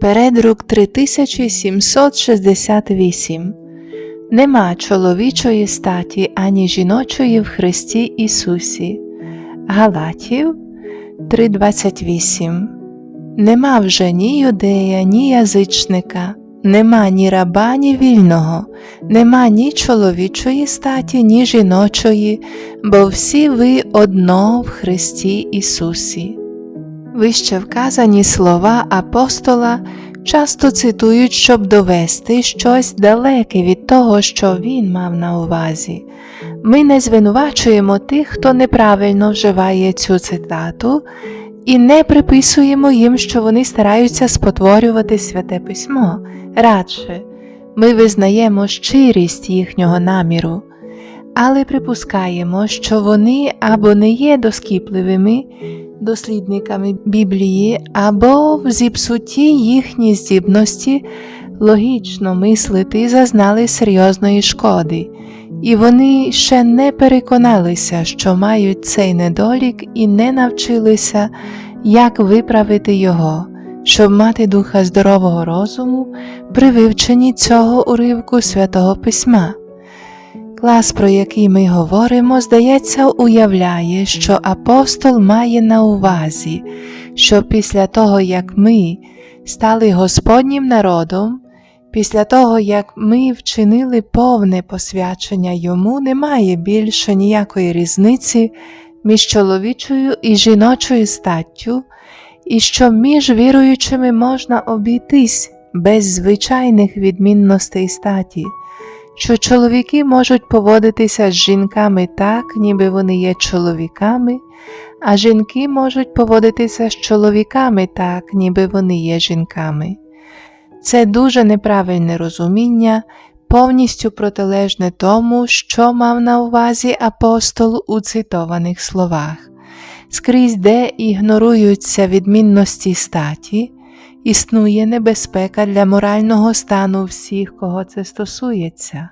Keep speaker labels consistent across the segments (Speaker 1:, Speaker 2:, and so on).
Speaker 1: Передрук 3768 Нема чоловічої статі ані жіночої в Христі Ісусі. Галатів 3.28 Нема вже ні юдея, ні язичника, нема ні раба, ні вільного, нема ні чоловічої статі, ні жіночої, бо всі ви одно в Христі Ісусі. Вище вказані слова апостола часто цитують, щоб довести щось далеке від того, що він мав на увазі. Ми не звинувачуємо тих, хто неправильно вживає цю цитату, і не приписуємо їм, що вони стараються спотворювати святе письмо. Радше, ми визнаємо щирість їхнього наміру, але припускаємо, що вони або не є доскіпливими дослідниками Біблії, або в зіпсуті їхні здібності логічно мислити зазнали серйозної шкоди, і вони ще не переконалися, що мають цей недолік, і не навчилися, як виправити його, щоб мати духа здорового розуму при вивченні цього уривку святого Письма. Клас, про який ми говоримо, здається, уявляє, що апостол має на увазі, що після того, як ми стали Господнім народом, після того, як ми вчинили повне посвячення йому, немає більше ніякої різниці між чоловічою і жіночою статтю, і що між віруючими можна обійтись без звичайних відмінностей статі що чоловіки можуть поводитися з жінками так, ніби вони є чоловіками, а жінки можуть поводитися з чоловіками так, ніби вони є жінками. Це дуже неправильне розуміння, повністю протилежне тому, що мав на увазі апостол у цитованих словах. Скрізь, де ігноруються відмінності статі, існує небезпека для морального стану всіх, кого це стосується.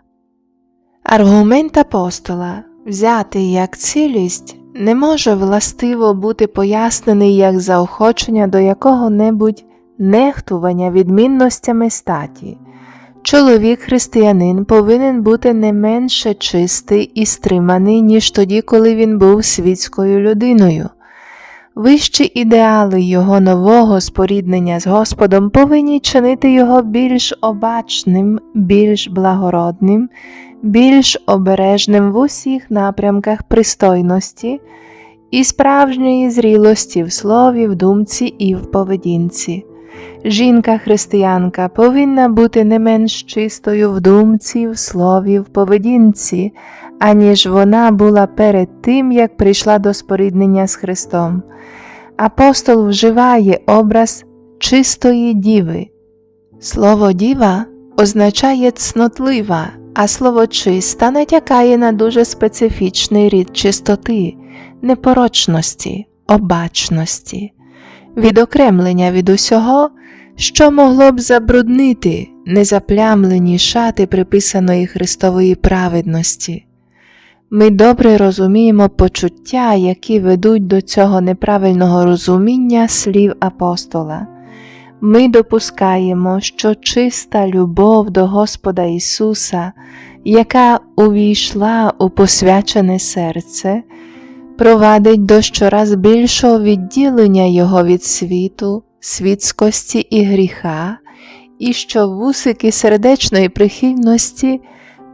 Speaker 1: Аргумент апостола, взятий як цілість, не може властиво бути пояснений як заохочення до якого-небудь нехтування відмінностями статі. Чоловік християнин повинен бути не менше чистий і стриманий, ніж тоді, коли він був світською людиною. Вищі ідеали його нового споріднення з Господом повинні чинити його більш обачним, більш благородним, більш обережним в усіх напрямках пристойності і справжньої зрілості в слові, в думці і в поведінці. Жінка-християнка повинна бути не менш чистою в думці, в слові, в поведінці, аніж вона була перед тим, як прийшла до споріднення з Христом. Апостол вживає образ чистої діви. Слово діва означає цнотлива, а слово чиста натякає на дуже специфічний рід чистоти, непорочності, обачності, відокремлення від усього, що могло б забруднити незаплямлені шати приписаної Христової праведності. Ми добре розуміємо почуття, які ведуть до цього неправильного розуміння слів апостола. Ми допускаємо, що чиста любов до Господа Ісуса, яка увійшла у посвячене серце, провадить до щораз більшого відділення Його від світу, світськості і гріха, і що вусики сердечної прихильності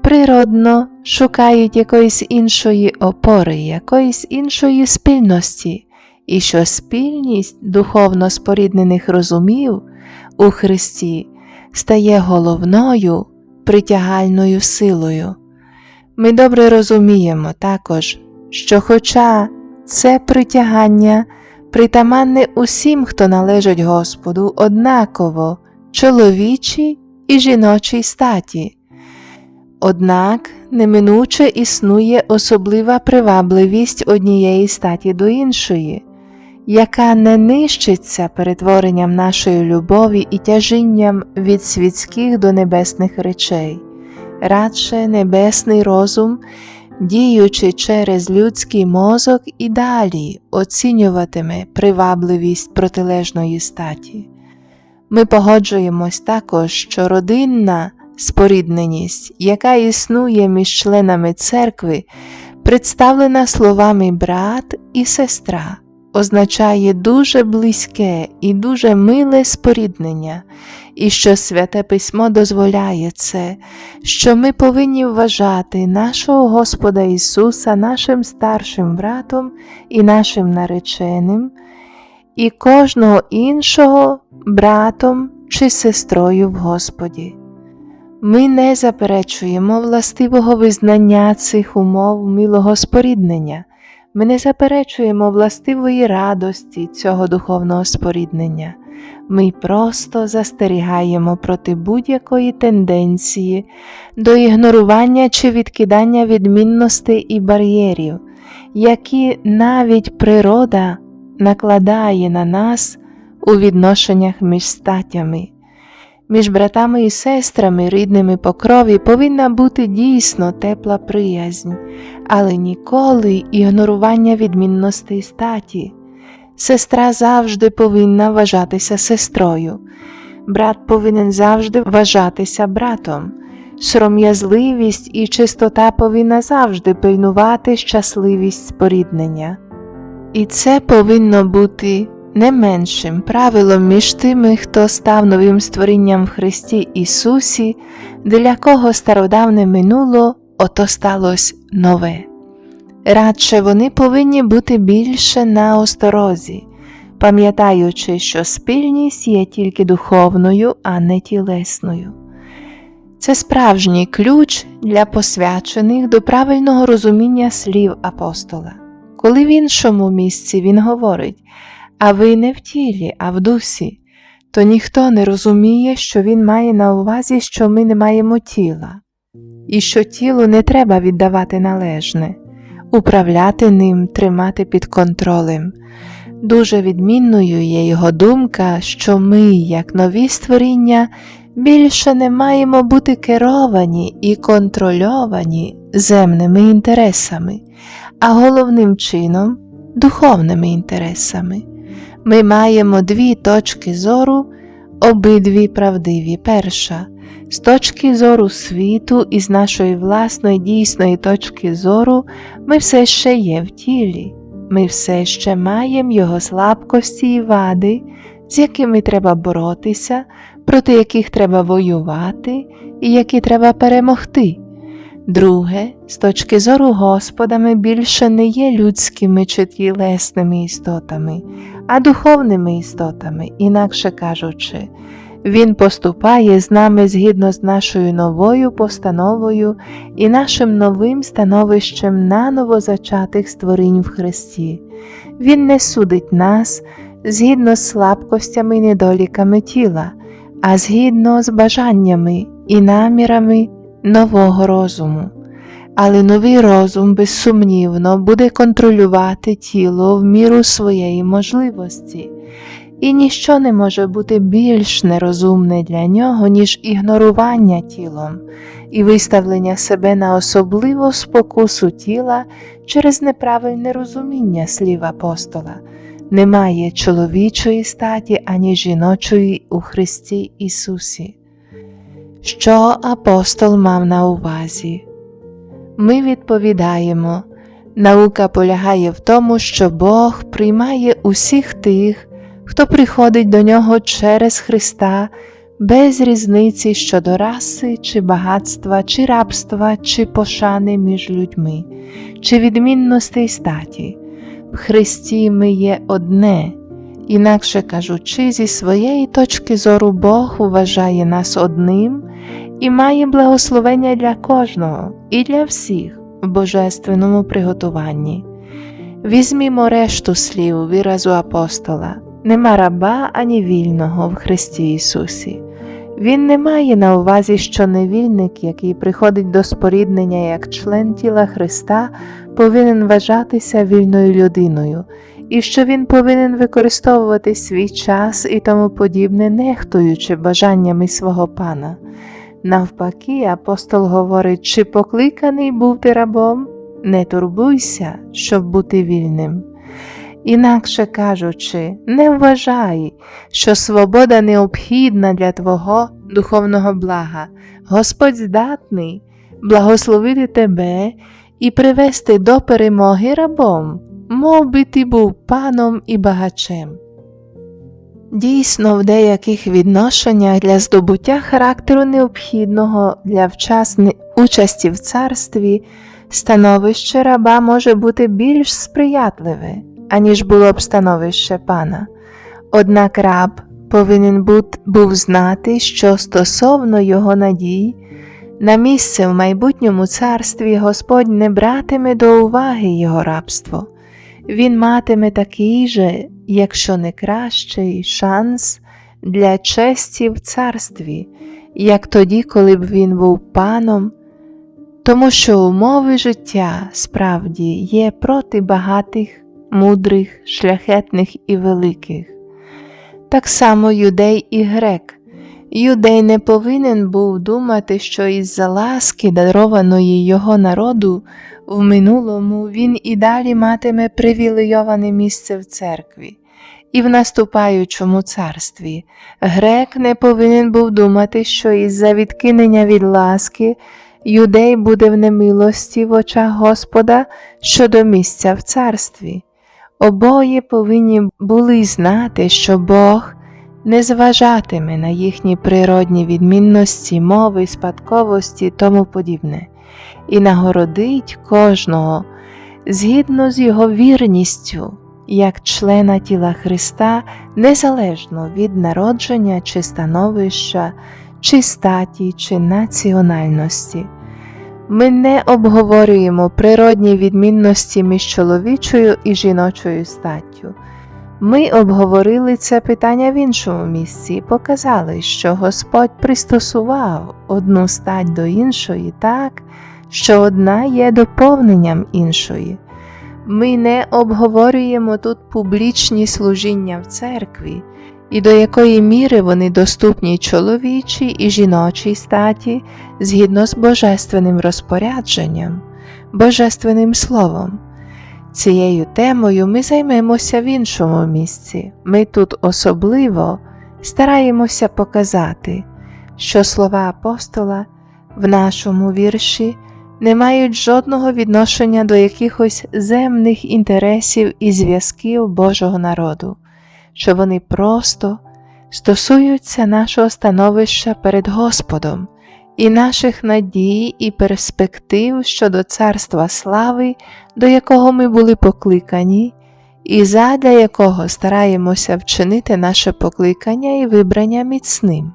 Speaker 1: природно шукають якоїсь іншої опори, якоїсь іншої спільності, і що спільність духовно споріднених розумів у Христі стає головною притягальною силою. Ми добре розуміємо також, що, хоча це притягання притаманне усім, хто належить Господу, однаково чоловічій і жіночій статі. Однак неминуче існує особлива привабливість однієї статі до іншої, яка не нищиться перетворенням нашої любові і тяжінням від світських до небесних речей, радше небесний розум, діючи через людський мозок і далі оцінюватиме привабливість протилежної статі. Ми погоджуємось також, що родинна спорідненість, яка існує між членами церкви, представлена словами брат і сестра, означає дуже близьке і дуже миле споріднення, і що Святе Письмо дозволяє це, що ми повинні вважати нашого Господа Ісуса нашим старшим братом і нашим нареченим, і кожного іншого братом чи сестрою в Господі. Ми не заперечуємо властивого визнання цих умов милого споріднення, ми не заперечуємо властивої радості цього духовного споріднення. Ми просто застерігаємо проти будь-якої тенденції до ігнорування чи відкидання відмінностей і бар'єрів, які навіть природа накладає на нас у відношеннях між статтями. Між братами і сестрами, рідними по крові, повинна бути дійсно тепла приязнь, але ніколи ігнорування відмінностей статі. Сестра завжди повинна вважатися сестрою, брат повинен завжди вважатися братом. Сором'язливість і чистота повинна завжди пильнувати щасливість споріднення. І це повинно бути не меншим правилом між тими, хто став новим створінням в Христі Ісусі, для кого стародавне минуло, ото сталося нове. Радше вони повинні бути більше на осторозі, пам'ятаючи, що спільність є тільки духовною, а не тілесною. Це справжній ключ для посвячених до правильного розуміння слів апостола. Коли в іншому місці він говорить, а ви не в тілі, а в дусі, то ніхто не розуміє, що він має на увазі, що ми не маємо тіла, і що тілу не треба віддавати належне, управляти ним, тримати під контролем. Дуже відмінною є його думка, що ми, як нові створіння, більше не маємо бути керовані і контрольовані земними інтересами, а головним чином духовними інтересами. Ми маємо дві точки зору, обидві правдиві. Перша з точки зору світу і з нашої власної дійсної точки зору ми все ще є в тілі, ми все ще маємо його слабкості і вади, з якими треба боротися, проти яких треба воювати і які треба перемогти. Друге, з точки зору Господа ми більше не є людськими чи тілесними істотами, а духовними істотами, інакше кажучи, Він поступає з нами згідно з нашою новою постановою і нашим новим становищем наново зачатих створінь в Христі. Він не судить нас згідно з слабкостями і недоліками тіла, а згідно з бажаннями і намірами нового розуму. Але новий розум, безсумнівно, буде контролювати тіло в міру своєї можливості, і ніщо не може бути більш нерозумне для нього, ніж ігнорування тілом і виставлення себе на особливу спокусу тіла через неправильне розуміння слів апостола. Немає чоловічої статі ані жіночої у Христі Ісусі. Що апостол мав на увазі? Ми відповідаємо, наука полягає в тому, що Бог приймає усіх тих, хто приходить до нього через Христа без різниці щодо раси, чи багатства, чи рабства, чи пошани між людьми, чи відмінностей статі. В Христі ми є одне. Інакше кажучи, зі своєї точки зору Бог вважає нас одним і має благословення для кожного і для всіх в божественному приготуванні. Візьмімо решту слів виразу апостола нема раба ані вільного в Христі Ісусі. Він не має на увазі, що невільник, який приходить до споріднення як член тіла Христа, повинен вважатися вільною людиною, і що він повинен використовувати свій час і тому подібне, нехтуючи бажаннями свого пана. Навпаки, апостол говорить, чи покликаний був ти рабом? Не турбуйся, щоб бути вільним. Інакше кажучи, не вважай, що свобода необхідна для твого духовного блага. Господь здатний благословити тебе і привести до перемоги рабом, мов би ти був паном і багачем. Дійсно, в деяких відношеннях для здобуття характеру необхідного для вчасної участі в царстві становище раба може бути більш сприятливе, аніж було б становище пана. Однак раб повинен був знати, що стосовно його надій, на місце в майбутньому царстві Господь не братиме до уваги його рабство. Він матиме такий же, якщо не кращий, шанс для честі в царстві, як тоді, коли б він був паном, тому що умови життя справді є проти багатих, мудрих, шляхетних і великих. Так само юдей і грек. Юдей не повинен був думати, що із-за ласки, дарованої його народу, в минулому він і далі матиме привілейоване місце в церкві. І в наступаючому царстві грек не повинен був думати, що із-за відкинення від ласки юдей буде в немилості в очах Господа щодо місця в царстві. Обоє повинні були знати, що Бог не зважатиме на їхні природні відмінності, мови, спадковості тому подібне, і нагородить кожного згідно з його вірністю, як члена тіла Христа, незалежно від народження чи становища, чи статі, чи національності. Ми не обговорюємо природні відмінності між чоловічою і жіночою статтю. Ми обговорили це питання в іншому місці і показали, що Господь пристосував одну стать до іншої так, що одна є доповненням іншої. Ми не обговорюємо тут публічні служіння в церкві і до якої міри вони доступні чоловічій і жіночій статі згідно з божественним розпорядженням, божественним словом. Цією темою ми займемося в іншому місці. Ми тут особливо стараємося показати, що слова апостола в нашому вірші не мають жодного відношення до якихось земних інтересів і зв'язків Божого народу, що вони просто стосуються нашого становища перед Господом і наших надій і перспектив щодо царства слави, до якого ми були покликані, і задля якого стараємося вчинити наше покликання і вибрання міцним.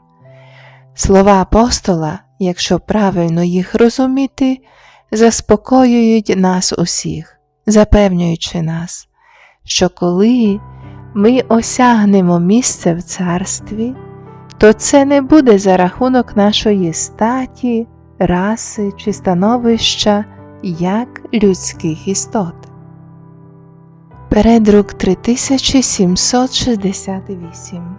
Speaker 1: Слова апостола, якщо правильно їх розуміти, заспокоюють нас усіх, запевнюючи нас, що коли ми осягнемо місце в царстві, то це не буде за рахунок нашої статі, раси чи становища як людських істот. Передрук 3768